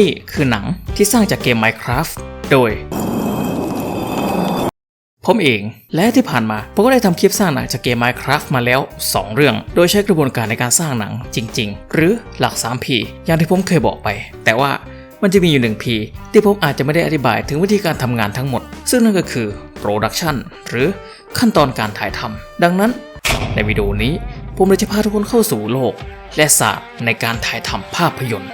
นี่คือหนังที่สร้างจากเกม Minecraft โดย ผมเอง และที่ผ่านมาผมก็ได้ทำคลิปสร้างหนังจากเกม Minecraft มาแล้ว 2 เรื่อง โดยใช้กระบวนการในการสร้างหนังจริง ๆ หรือหลัก 3P อย่างที่ผมเคยบอกไป แต่ว่ามันจะมีอยู่ 1P ที่ผมอาจจะไม่ได้อธิบายถึงวิธีการทำงานทั้งหมด ซึ่งนั่นก็คือ Production หรือขั้นตอนการถ่ายทำดังนั้น ในวิดีโอนี้ผมเลยจะพาทุกคนเข้าสู่โลก และศาสตร์ในการถ่ายทำภาพยนตร์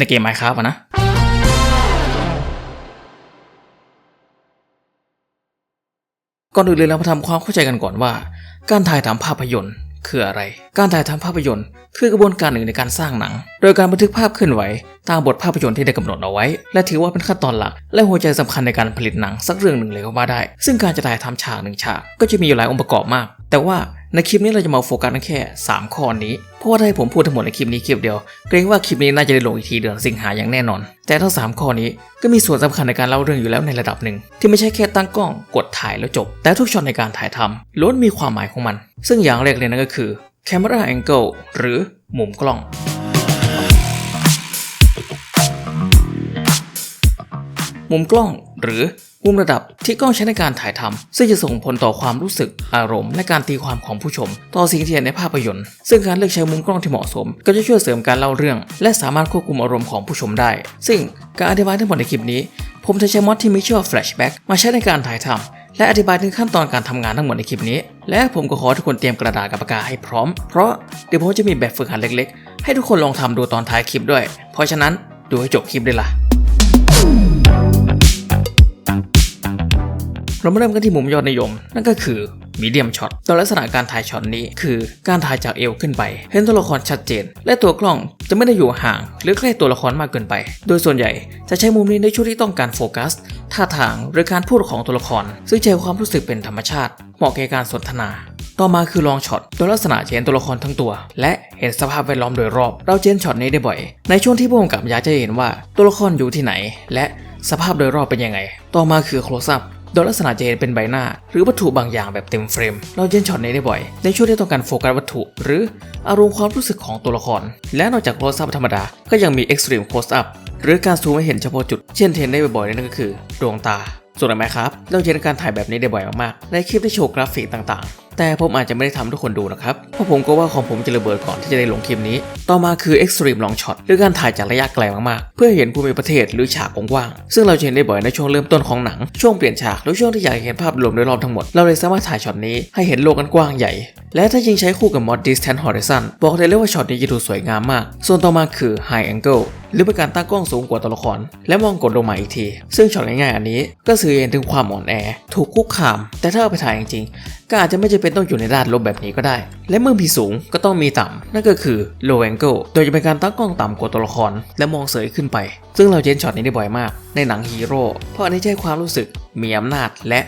ในเกม Minecraft นะก่อนอื่นเลยเรามาทำความเข้าใจกันก่อนว่า การถ่ายทำภาพยนตร์คืออะไร การถ่ายทำภาพยนตร์ คือกระบวนการหนึ่งในการสร้างหนัง โดยการบันทึกภาพเคลื่อนไหวตามบทภาพยนตร์ที่ได้กำหนดเอาไว้ และถือว่าเป็นขั้นตอนหลัก และหัวใจสำคัญในการผลิตหนังสักเรื่องหนึ่งเลยก็ว่าได้ ซึ่งการจะถ่ายทำฉากหนึ่งฉากก็จะมีอยู่หลายองค์ประกอบมาก แต่ว่า ในคลิปนี้เราจะมาโฟกัสแค่ 3 ข้อนี้ เพราะว่าถ้าให้ผมพูดทั้งหมดในคลิปนี้คลิปเดียว เกรงว่าคลิปนี้น่าจะได้ลงอีกทีเดือนสิงหาอย่างแน่นอน แต่ทั้งสามข้อนี้ก็มีส่วนสำคัญในการเล่าเรื่องอยู่แล้วในระดับหนึ่ง ที่ไม่ใช่แค่ตั้งกล้องกดถ่ายแล้วจบ แต่ทุกช็อตในการถ่ายทำล้วนมีความหมายของมัน ซึ่งอย่างแรกเลยนั่นก็คือ camera angle หรือมุมกล้องมุมกล้องหรือ มุมระดับที่กล้องใช้ในการถ่ายทำซึ่งจะส่งผลต่อความรู้สึก อารมณ์ และการตีความของผู้ชม ต่อสิ่งที่เห็นในภาพยนตร์ ซึ่งการเลือกใช้มุมกล้องที่เหมาะสม ก็จะช่วยเสริมการเล่าเรื่อง และสามารถควบคุมอารมณ์ของผู้ชมได้ ซึ่งการอธิบายทั้งหมดในคลิปนี้ ผมจะใช้มอดที่มีชื่อว่า flashback มาใช้ในการถ่ายทำและอธิบายถึงขั้นตอนการทำงานทั้งหมดในคลิปนี้ และผมก็ขอทุกคนเตรียมกระดาษกับปากกาให้พร้อม เพราะเดี๋ยวผมจะมีแบบฝึกหัดเล็ก ๆ ให้ทุกคนลองทำดูตอนท้ายคลิปด้วย เพราะฉะนั้นดูให้จบคลิปเลยล่ะ เรามาเริ่มกันที่มุมยอดนิยม นั่นก็คือมีเดียมช็อตโดยลักษณะการถ่ายช็อตนี้คือการถ่ายจากเอวขึ้นไป เห็นตัวละครชัดเจน และตัวกล้องจะไม่ได้อยู่ห่าง หรือใกล้ตัวละครมากเกินไป โดยส่วนใหญ่จะใช้มุมนี้ในช่วงที่ต้องการโฟกัส ท่าทางหรือการพูดของตัวละคร ซึ่งใช้ความรู้สึกเป็นธรรมชาติ เหมาะแก่การสนทนา ต่อมาคือลองช็อตโดยลักษณะเห็นตัวละครทั้งตัว และเห็นสภาพแวดล้อมโดยรอบ เราเจนช็อตนี้ได้บ่อย ในช่วงที่ผู้กำกับอยากจะเห็นว่าตัวละครอยู่ที่ไหน และสภาพโดยรอบเป็นยังไง ต่อมาคือ close up โดยลักษณะจะเห็นเป็นใบหน้า หรือวัตถุบางอย่างแบบเต็มเฟรม เราเจนช็อตนี้ได้บ่อย ในช่วงที่ต้องการโฟกัสวัตถุ หรืออารมณ์ความรู้สึกของตัวละคร และนอกจากโคสอัพธรรมดา ก็ยังมีเอ็กซ์ตรีมโคสอัพหรือการซูมให้เห็นเฉพาะจุด เช่นเทรนได้บ่อยๆนั่นก็คือดวงตา ส่วนไหนไรครับ เราเห็นการถ่ายแบบนี้ได้บ่อยมากๆ ในคลิปที่โชว์กราฟิกต่างๆแต่ผมอาจจะไม่ได้ทำให้ทุกคนดูนะครับ เพราะผมก็ว่าของผมจะระเบิดก่อนที่จะได้ลงคลิปนี้ ต่อมาคือ extreme long shot หรือการถ่ายจากระยะไกลมากๆ เพื่อเห็นภูมิประเทศหรือฉากกว้างๆ ซึ่งเราจะเห็นได้บ่อยในช่วงเริ่มต้นของหนัง ช่วงเปลี่ยนฉากหรือช่วงที่อยากเห็นภาพรวมโดยรอบทั้งหมด เราเลยสามารถถ่ายช็อตนี้ให้เห็นโลกกันกว้างใหญ่ และถ้ายิงใช้คู่กับ mod distant horizon บอกได้เลยว่าช็อตนี้จะดูสวยงามมาก ส่วนต่อมาคือ high angle หรือเป็นการตั้งกล้องสูงกว่าตัวละคร และมองกดลงมาอีกที ซึ่งช็อตง่ายๆอันนี้ ก็สื่อเห็นถึงความอ่อนแอ ถูกคุกคาม แต่ถ้าเอาไปถ่ายจริงๆก็อาจจะไม่จำเป็นต้องอยู่ในด้านลบแบบนี้ก็ได้ และเมื่อมีสูงก็ต้องมีต่ำ นั่นก็คือ low angle โดยจะเป็นการตั้งกล้องต่ำกว่าตัวละคร และมองเสยขึ้นไป ซึ่งเราเจนช็อตนี้ได้บ่อยมาก ในหนังฮีโร่เพราะอันนี้จะใช้ความรู้สึกมีอำนาจและ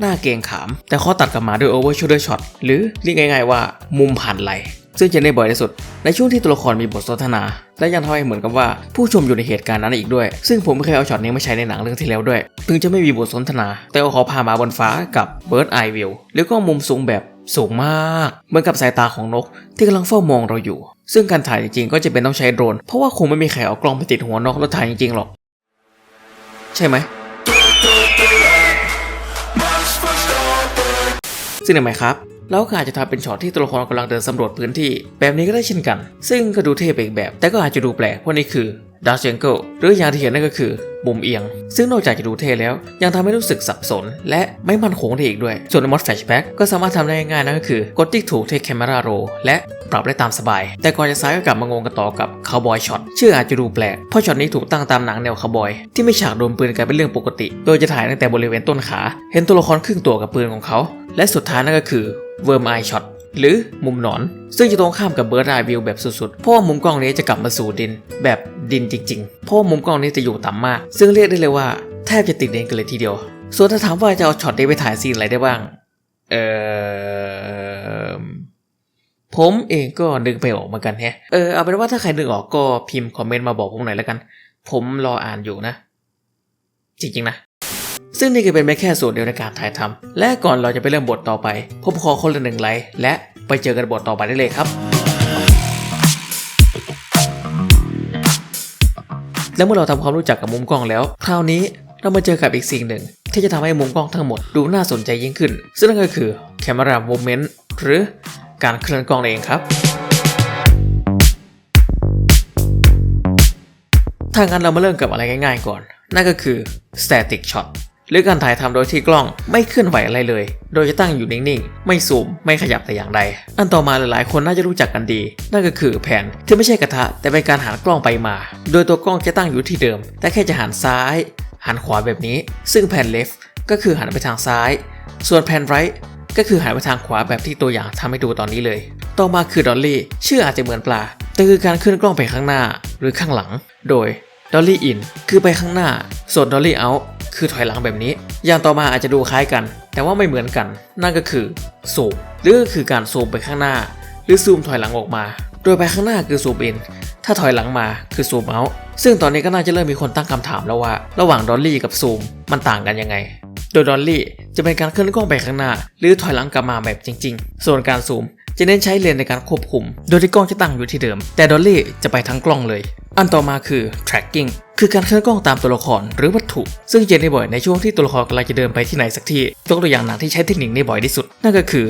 หน้าเกงขาม แต่ข้อตัดกลับมาด้วย over shoulder shot หรือเรียกง่ายๆว่า มุมผ่านไหล ซึ่งจะได้บ่อยที่สุด ในช่วงที่ตัวละครมีบทสนทนา และยังทำให้เหมือนกับว่าผู้ชมอยู่ในเหตุการณ์นั้นอีกด้วย ซึ่งผมเคยเอาช็อตนี้มาใช้ในหนังเรื่องที่แล้วด้วย ถึงจะไม่มีบทสนทนา แต่ก็ขอพามาบนฟ้ากับ Bird Eye View หรือก็มุมสูงแบบสูงมาก เหมือนกับสายตาของนก ที่กำลังเฝ้ามองเราอยู่ ซึ่งการถ่ายจริงๆ ก็จะเป็นต้องใช้โดรน เพราะว่าคงไม่มีใครเอากล้องไปติดหัวนกแล้วถ่ายจริงๆหรอก ใช่ไหมซึ่งในไหมครับ เราก็อาจจะทำเป็นช็อตที่ตัวละครกำลังเดินสำรวจพื้นที่ แบบนี้ก็ได้เช่นกัน ซึ่งก็ดูเท่ไปอีกแบบ แต่ก็อาจจะดูแปลกเพราะนี่คือดัชเชนเกิลหรืออย่างที่เห็นนั่นก็คือมุมเอียง ซึ่งนอกจากจะดูเท่แล้ว ยังทำให้รู้สึกสับสน และไม่มั่นคงได้อีกด้วย ส่วนมอดแฟชแบ็กก็สามารถทำได้ง่ายๆนั่นก็คือกดติ๊กถูกเทคแคมราโรและปรับได้ตามสบาย แต่ก่อนจะซ้ายก็กลับมางงกันต่อกับคาวบอยช็อตชื่ออาจจะดูแปลก เพราะช็อตนี้ถูกตั้งตามหนังแนวคาวบอย ที่ไม่ฉากโดนปืนกลายเป็นเรื่องปกติ โดยจะถ่ายตั้งแต่บริเวณต้นขา เห็นตัวละครครึ่งตัวกับปืนของเขา และสุดท้ายนั่นก็คือ เวิร์มไอช็อตหรือมุมหนอน ซึ่งจะตรงข้ามกับเบิร์ดไอวิวแบบสุดๆ เพราะมุมกล้องนี้จะกลับมาสู่ดินแบบดินจริงๆ เพราะมุมกล้องนี้จะอยู่ต่ำมาก ซึ่งเรียกได้เลยว่าแทบจะติดดินกันเลยทีเดียว ส่วนถ้าถามว่าจะเอาช็อตนี้ไปถ่ายซีนอะไรได้บ้าง เออผมเองก็นึกไปออกเหมือนกันแฮะ เออเอาเป็นว่าถ้าใครนึกออกก็พิมพ์คอมเมนต์มาบอกผมหน่อยแล้วกัน ผมรออ่านอยู่นะ จริงๆนะ ซึ่งนี่ก็เป็นไม่แค่ส่วนเดียวในการถ่ายทำและก่อนเราจะไปเริ่มบทต่อไป ผมขอคนละหนึ่งไลค์และไปเจอกันบทต่อไปได้เลยครับ และเมื่อเราทำความรู้จักกับมุมกล้องแล้ว คราวนี้เรามาเจอกับอีกสิ่งหนึ่ง ที่จะทำให้มุมกล้องทั้งหมดดูน่าสนใจยิ่งขึ้น ซึ่งนั่นก็คือ Camera Movement หรือการเคลื่อนกล้องเองครับถ้างั้นเรามาเริ่มกับอะไรง่ายๆก่อน นั่นก็คือ static shot หรือการถ่ายทำโดยที่กล้องไม่เคลื่อนไหวอะไรเลย โดยจะตั้งอยู่นิ่งๆ ไม่ซูม ไม่ขยับแต่อย่างใด อันต่อมาหลายๆ คนน่าจะรู้จักกันดี นั่นก็คือแผนที่ไม่ใช่กระทะ แต่เป็นการหันกล้องไปมา โดยตัวกล้องจะตั้งอยู่ที่เดิม แต่แค่จะหันซ้าย หันขวาแบบนี้ ซึ่งแผน left ก็คือหันไปทางซ้าย ส่วนแผน right ก็คือหันไปทางขวาแบบที่ตัวอย่างทำให้ดูตอนนี้เลย ต่อมาคือดอลลี่ชื่ออาจจะเหมือนปลา แต่คือการเคลื่อนกล้องไปข้างหน้าหรือข้างหลัง โดยดอลลี่อินคือไปข้างหน้าส่วนดอลลี่เอา คือถอยหลังแบบนี้ อย่างต่อมาอาจจะดูคล้ายกัน แต่ว่าไม่เหมือนกัน นั่นก็คือซูมหรือก็คือการซูมไปข้างหน้า หรือซูมถอยหลังออกมา โดยไปข้างหน้าคือซูมอินถ้าถอยหลังมาคือซูมเอาซึ่งตอนนี้ก็น่าจะเริ่มมีคนตั้งคำถามแล้วว่า ระหว่างดอลลี่กับซูมมันต่างกันยังไง โดยดอลลี่จะเป็นการเคลื่อนกล้องไปข้างหน้า หรือถอยหลังกลับมาแบบจริง ๆ ส่วนการซูมจะเน้นใช้เลนในการควบคุม โดยที่กล้องจะตั้งอยู่ที่เดิม แต่ดอลลี่จะไปทั้งกล้องเลย อันต่อมาคือ tracking คือการเคลื่อนกล้องตามตัวละครหรือวัตถุ ซึ่งเห็นได้บ่อยในช่วงที่ตัวละครกำลังจะเดินไปที่ไหนสักที่ยกตัวอย่างหนังที่ใช้เทคนิคนี้บ่อยที่สุด นั่นก็คือ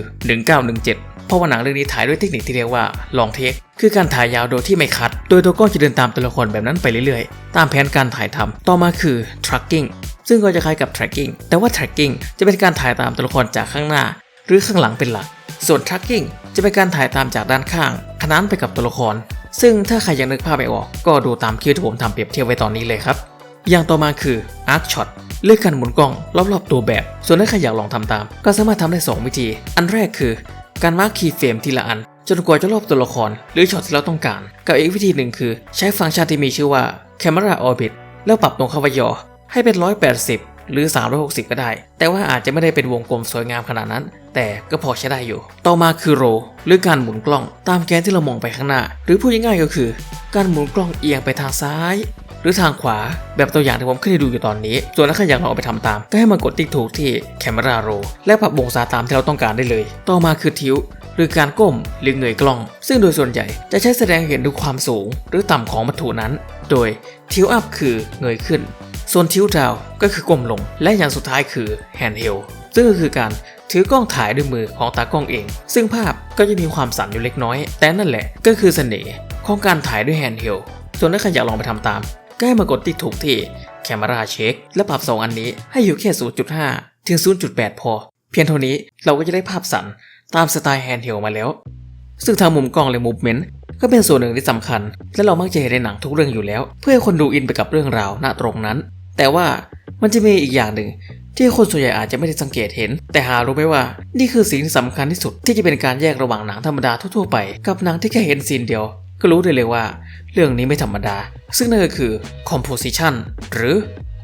1917 เพราะว่าหนังเรื่องนี้ถ่ายด้วยเทคนิคที่เรียกว่า long take คือการถ่ายยาวโดยที่ไม่คัด โดยตัวกล้องจะเดินตามตัวละครแบบนั้นไปเรื่อยๆ ตามแผนการถ่ายทำต่อมาคือ tracking ซึ่งก็จะคล้ายกับ tracking แต่ว่า tracking จะเป็นการถ่ายตามตัวละครจากข้างหน้า หรือข้างหลังเป็นหลัก ส่วน tracking จะเป็นการถ่ายตามจากด้านข้าง ขนานไปกับตัวละคร ซึ่งถ้าใครยังนึกภาพไม่ออก ก็ดูตามคลิปที่ผมทำเปรียบเทียบไว้ตอนนี้เลยครับ อย่างต่อมาคือ arc shot เลือกการหมุนกล้องรอบๆตัวแบบ ส่วนถ้าใครอยากลองทำตาม ก็สามารถทำได้ 2 วิธี อันแรกคือ การมาร์คคีย์เฟรมทีละอัน จนกว่าจะรอบตัวละคร หรือช็อตที่เราต้องการ กับอีกวิธีหนึ่งคือ ใช้ฟังก์ชันที่มีชื่อว่า camera orbit แล้วปรับตรงคำว่ายอให้เป็น 180 หรือ 360 ก็ได้ แต่ว่าอาจจะไม่ได้เป็นวงกลมสวยงามขนาดนั้น แต่ก็พอใช้ได้อยู่ ต่อมาคือโรหรือการหมุนกล้องตามแกนที่เรามองไปข้างหน้า หรือพูดง่ายๆก็คือ การหมุนกล้องเอียงไปทางซ้าย หรือทางขวาแบบตัวอย่างที่ผมขึ้นให้ดูอยู่ตอนนี้ ส่วนถ้าใครอยากลองเอาไปทำตาม ก็ให้มากดติ๊กถูกที่ Camera ro และปรับวงศาตามที่เราต้องการได้เลย ต่อมาคือทิวหรือการก้มหรือเงยกล้อง ซึ่งโดยส่วนใหญ่จะใช้แสดงเห็นถึงความสูง หรือต่ำของวัตถุนั้น โดยทิวอัพคือเงยขึ้น ส่วนทิวดาวก็คือก้มลง และอย่างสุดท้ายคือแฮนด์เฮลซึ่งก็คือการถือกล้องถ่ายด้วยมือของตากล้องเอง ซึ่งภาพก็จะมีความสั่นอยู่เล็กน้อย แต่นั่นแหละก็คือเสน่ห์ของการถ่ายด้วยแฮนด์เฮลส่วนถ้าใครอยากลองไปทำตาม ก็ให้มากดติ๊กถูกที่ Camera Check และปรับสองอันนี้ให้อยู่แค่ 0.5 ถึง 0.8 พอ เพียงเท่านี้เราก็จะได้ภาพสั่นตามสไตล์แฮนด์เฮลมาแล้ว ซึ่งทางมุมกล้องและมูฟเมนต์ก็เป็นส่วนหนึ่งที่สำคัญ และเรามักจะเห็นในหนังทุกเรื่องอยู่แล้ว เพื่อให้คนดูอินไปกับเรื่องราวณตรงนั้น แต่ว่ามันจะมีอีกอย่างหนึ่งที่คนส่วนใหญ่อาจจะไม่ได้สังเกตเห็น แต่หารู้ไหมว่า นี่คือสิ่งที่สำคัญที่สุดที่จะเป็นการแยกระหว่างหนังธรรมดาทั่วๆไป กับหนังที่แค่เห็นซีนเดียว ก็รู้ได้เลยว่า เรื่องนี้ไม่ธรรมดา ซึ่งนั่นก็คือ composition หรือ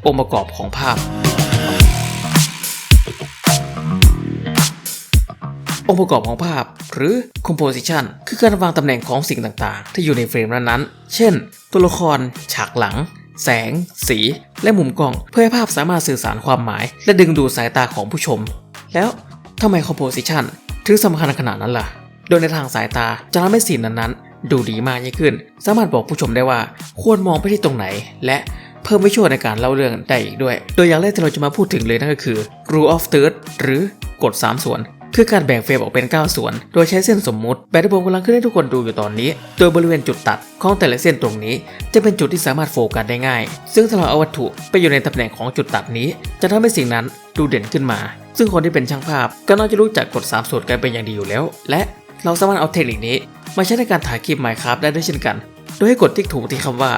องค์ประกอบของภาพ องค์ประกอบของภาพ หรือ composition คือการวางตำแหน่งของสิ่งต่างๆ ที่อยู่ในเฟรมนั้นๆ เช่น ตัวละคร ฉากหลัง แสง สี และมุมกล้องเพื่อให้ภาพสามารถสื่อสารความหมาย และดึงดูดสายตาของผู้ชม แล้วทำไม composition ถึงสำคัญขนาดนั้นล่ะ โดยในทางสายตาจะทำให้สิ่งนั้นๆ ดูดีมากยิ่งขึ้น สามารถบอกผู้ชมได้ว่าควรมองไปที่ตรงไหน และเพิ่มวิชวลในการเล่าเรื่องได้อีกด้วย โดยอย่างแรกที่เราจะมาพูดถึงเลยนั่นก็คือ rule of third หรือกฎ3ส่วน คือการแบ่งเฟรมออกเป็น 9 ส่วน โดยใช้เส้นสมมุติแบบที่ผมกำลังขึ้นให้ทุกคนดูอยู่ตอนนี้ โดยบริเวณจุดตัดของแต่ละเส้นตรงนี้ จะเป็นจุดที่สามารถโฟกัสได้ง่าย ซึ่งถ้าเราเอาวัตถุไปอยู่ในตำแหน่งของจุดตัดนี้ จะทำให้สิ่งนั้นดูเด่นขึ้นมา ซึ่งคนที่เป็นช่างภาพก็น่าจะรู้จักกฎ3ส่วนกันเป็นอย่างดีอยู่แล้ว และเราสามารถเอาเทคนิคนี้ มาใช้ในการถ่ายคลิป Minecraft ได้ด้วยเช่นกัน โดยให้กดติ๊กถูกที่คำว่า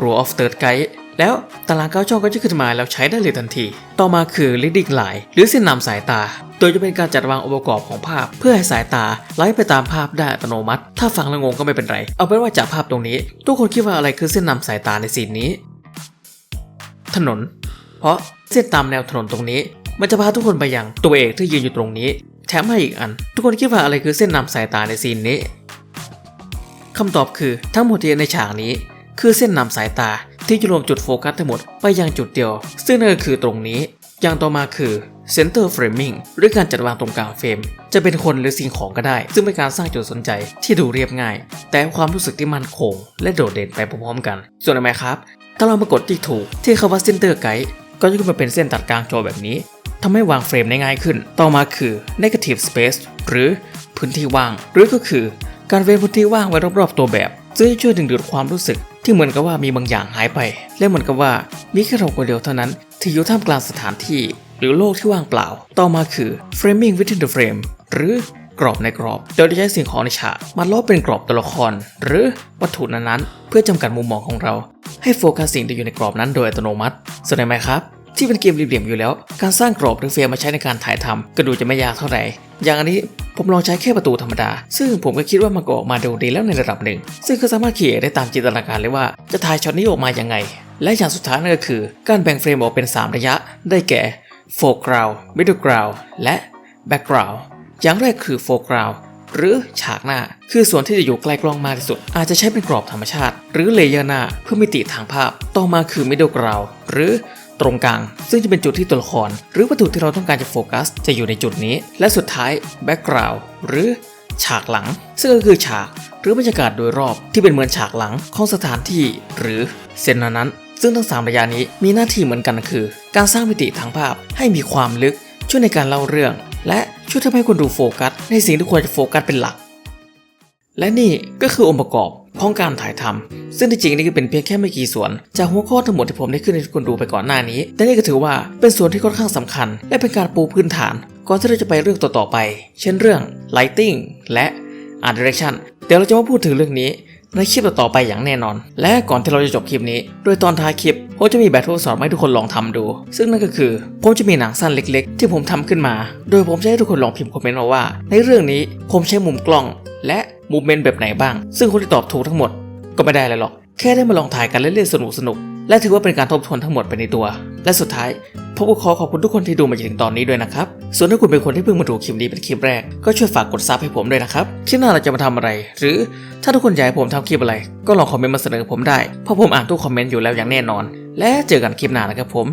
rule of third guide แล้วตารางเก้าช่องก็จะขึ้นมาแล้วใช้ได้เลยทันที ต่อมาคือ leading line หรือเส้นนำสายตา ดยจะเป็นการจัดวางองค์ประกอบของภาพ เพื่อให้สายตาไหลไปตามภาพได้อัตโนมัติ ถ้าฟังแล้วงงก็ไม่เป็นไร เอาเป็นว่าจากภาพตรงนี้ ทุกคนคิดว่าอะไรคือเส้นนำสายตาในซีนี้ ถนน เพราะเส้นตามแนวถนนตรงนี้ มันจะพาทุกคนไปยังตัวเอกที่ยืนอยู่ตรงนี้ แถมให้อีกอัน ทุกคนคิดว่าอะไรคือเส้นนำสายตาในซีนนี้คำตอบคือทั้งหมดที่ในฉากนี้ คือเส้นนำสายตาที่จะรวมจุดโฟกัสทั้งหมดไปยังจุดเดียว ซึ่งนั่นก็คือตรงนี้ อย่างต่อมาคือ Center Framing หรือการจัดวางตรงกลางเฟรม จะเป็นคนหรือสิ่งของก็ได้ ซึ่งเป็นการสร้างจุดสนใจที่ดูเรียบง่าย แต่ความรู้สึกที่มั่นคง และโดดเด่นไปพร้อมๆกัน ส่วนอะไรครับถ้าเรามากดที่ถูกที่คำว่า Center Guide ก็จะขึ้นมาเป็นเส้นตัดกลางจอแบบนี้ทำให้วางเฟรมได้ง่ายขึ้น ต่อมาคือ Negative Space หรือพื้นที่ว่าง หรือก็คือการเว้นพื้นที่ว่างไว้รอบๆ ตัวแบบ ซึ่งจะช่วยดึงดูดความรู้สึก ที่เหมือนกับว่ามีบางอย่างหายไป และเหมือนกับว่ามีแค่เราคนเดียวเท่านั้น ที่อยู่ท่ามกลางสถานที่ หรือโลกที่ว่างเปล่า ต่อมาคือ framing within the frame หรือกรอบในกรอบ โดยใช้สิ่งของในฉากมาล้อเป็นกรอบตัวละคร หรือวัตถุนั้นๆ เพื่อจำกัดมุมมองของเรา ให้โฟกัสสิ่งที่อยู่ในกรอบนั้นโดยอัตโนมัติส่วนในไหมครับ ที่เป็นเกมรีเหลี่ยมอยู่แล้ว การสร้างกรอบหรือเฟรมมาใช้ในการถ่ายทำก็ดูจะไม่ยากเท่าไหร่ อย่างอันนี้ผมลองใช้แค่ประตูธรรมดา ซึ่งผมก็คิดว่ามันก็ออกมาดูดีแล้วในระดับหนึ่ง ซึ่งก็สามารถเขียนได้ตามจินตนาการเลยว่าจะถ่ายช็อตนี้ออกมาอยังไง และอย่างสุดท้ายนั่นก็คือ การแบ่งเฟรมออกเป็น 3 ระยะ ได้แก่ foreground middle ground และ background อย่างแรกคือ foreground หรือฉากหน้า คือส่วนที่จะอยู่ใกล้กล้องมากที่สุด อาจจะใช้เป็นกรอบธรรมชาติ หรือเลเยอร์หน้าเพื่อมิติทางภาพ ต่อมาคือ middle ground หรือตรงกลาง ซึ่งจะเป็นจุดที่ตัวละคร หรือวัตถุที่เราต้องการจะโฟกัส จะอยู่ในจุดนี้ และสุดท้าย background หรือฉากหลัง ซึ่งก็คือฉาก หรือบรรยากาศโดยรอบที่เป็นเหมือนฉากหลังของสถานที่ หรือเซนนั้น ซึ่งทั้งสามระยะนี้มีหน้าที่เหมือนกันคือ การสร้างมิติทางภาพให้มีความลึก ช่วยในการเล่าเรื่อง และช่วยทำให้คนดูโฟกัส ในสิ่งที่ควรจะโฟกัสเป็นหลัก และนี่ก็คือองค์ประกอบของการถ่ายทำซึ่งที่จริงนี่ก็เป็นเพียงแค่ไม่กี่ส่วน จากหัวข้อทั้งหมดที่ผมได้ขึ้นให้ทุกคนดูไปก่อนหน้านี้ แต่นี่ก็ถือว่าเป็นส่วนที่ค่อนข้างสำคัญ และเป็นการปูพื้นฐาน ก่อนที่เราจะไปเรื่องต่อๆไป เช่นเรื่อง lighting และ art direction เดี๋ยวเราจะมาพูดถึงเรื่องนี้ ในคลิปต่อไปอย่างแน่นอน และก่อนที่เราจะจบคลิปนี้ โดยตอนท้ายคลิปผมจะมีแบบทดสอบให้ทุกคนลองทำดู ซึ่งนั่นก็คือผมจะมีหนังสั้นเล็ก ๆ ที่ผมทำขึ้นมา โดยผมจะให้ทุกคนลองพิมพ์คอมเมนต์มาว่า ในเรื่องนี้ผมใช้มุมกล้อง และมูเมนต์แบบไหนบ้าง ซึ่งคนที่ตอบถูกทั้งหมด ก็ไม่ได้อะไรหรอก แค่ได้มาลองถ่ายกันเล่นๆสนุกๆ และถือว่าเป็นการทบทวนทั้งหมดไปในตัว และสุดท้ายผมก็ขอขอบคุณทุกคนที่ดูมาจนถึงตอนนี้ด้วยนะครับ ส่วนถ้าคุณเป็นคนที่เพิ่งมาดูคลิปนี้เป็นคลิปแรก ก็ช่วยฝากกดซับให้ผมด้วยนะครับ คลิปหน้าเราจะมาทำอะไร หรือถ้าทุกคนอยากให้ผมทำคลิปอะไร ก็ลองคอมเมนต์มาเสนอผมได้ เพราะผมอ่านทุกคอมเมนต์อยู่แล้วอย่างแน่นอน และเจอกันคลิปหน้านะครับผม